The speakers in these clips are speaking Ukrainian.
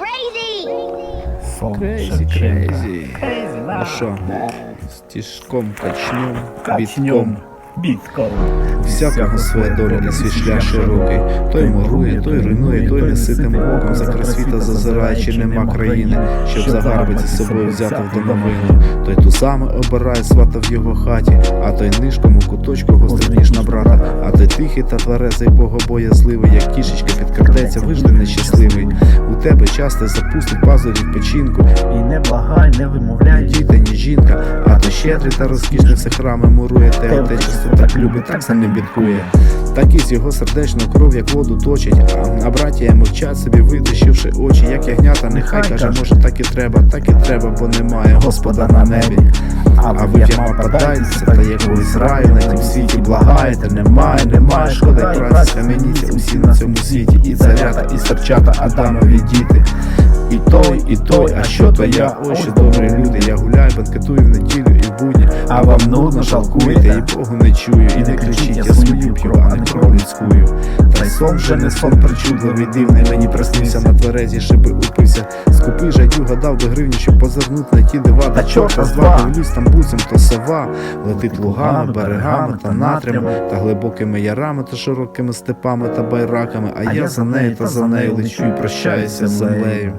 crazy! Крейзі, крейзі. Ну що, стіжком качнем, бітком. Всякого своя доля і свій шлях широкий. Той мурує, той руйнує, той неситим оком за край світа зазирає, чи нема країни, щоб загарбити з собою взяти в домовину. Той ту саме обирає свата в його хаті, а той нишком у куточку гострий ніж на брата. А той тихий та тверезий богобоязливий, як кішечка підкрадеться, вижди нещасливий. У тебе часто запустить пазурі відпочинку, І не благай, не вимовляй. діти, ні жінка, а то щедрий та розкішний все храми мурує, те те часто так любить, так за ним бідкує. Так із його сердечну кров, як воду точить, а, а браття мовчать собі, витащивши очі, як ягнята, нехай каже, може так і треба, так і треба, бо немає Господа на небі. А ви тяма падаєтеся, та як ви раю на тім світі благаєте, немає, немає, шкода й праці, схаменіться усі на цьому світі, і царята, і старчата, Адамові діти. І той, і той, а що то я, ой, що добрі люди, я гуляю, банкетую в неділю а вам нудно жалкуєте, і Богу не чую, і не кричіть, я свою п'ю, а не кров людськую. Та й сон вже не сон причудливий, дивний, мені приснився на тверезі, шиби упився. Скупий жадю гадав би гривню, щоб позирнуть на ті дива, та чорта з два, дивлюсь там буцем, то сова, летить лугами, берегами та натрями, та глибокими ярами, та широкими степами та байраками, а я за нею та за нею лечу і прощаюся з землею.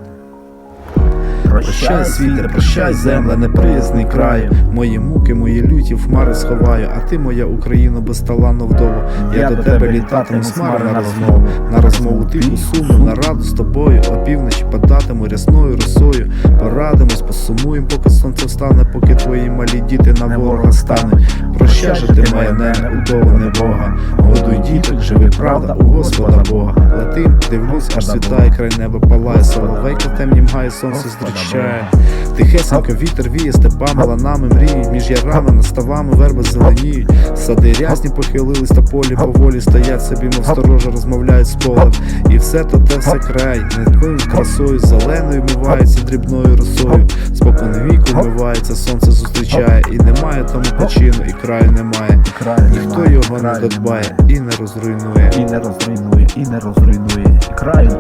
Прощай, світе, прощай, земле, неприязний краю. Мої муки, мої люті в хмари сховаю, а ти, моя Україна, безталанно вдова. Я до тебе літатиму з хмари на розмову, на розмову тиху сумну, на раду з тобою, опівночі падатиму рясною росою. Порадимось, посумуєм, поки сонце встане, поки твої малі діти на ворога стануть. Прощай же ти моя нене, удоване Бога. Годуй діток, живи правда у Господа Бога. Летим, дивлюсь, аж світає край неба палає, соловейка темні мгає, гає сонце зустрічає. Тихесенько вітер віє степами, ланами мріють, між ярами, наставами верби зеленіють. Сади рясні похилились та полі поволі стоять собі, мов сторожа розмовляють з полем. І все то те все край, нетливою красою, зеленою вмивається дрібною росою. Спокон віку вмивається, сонце зустрічає, і немає тому почину, і краю немає. Ніхто його не додбає і не розруйнує. І не розруйнує, і не розруйнує. Краю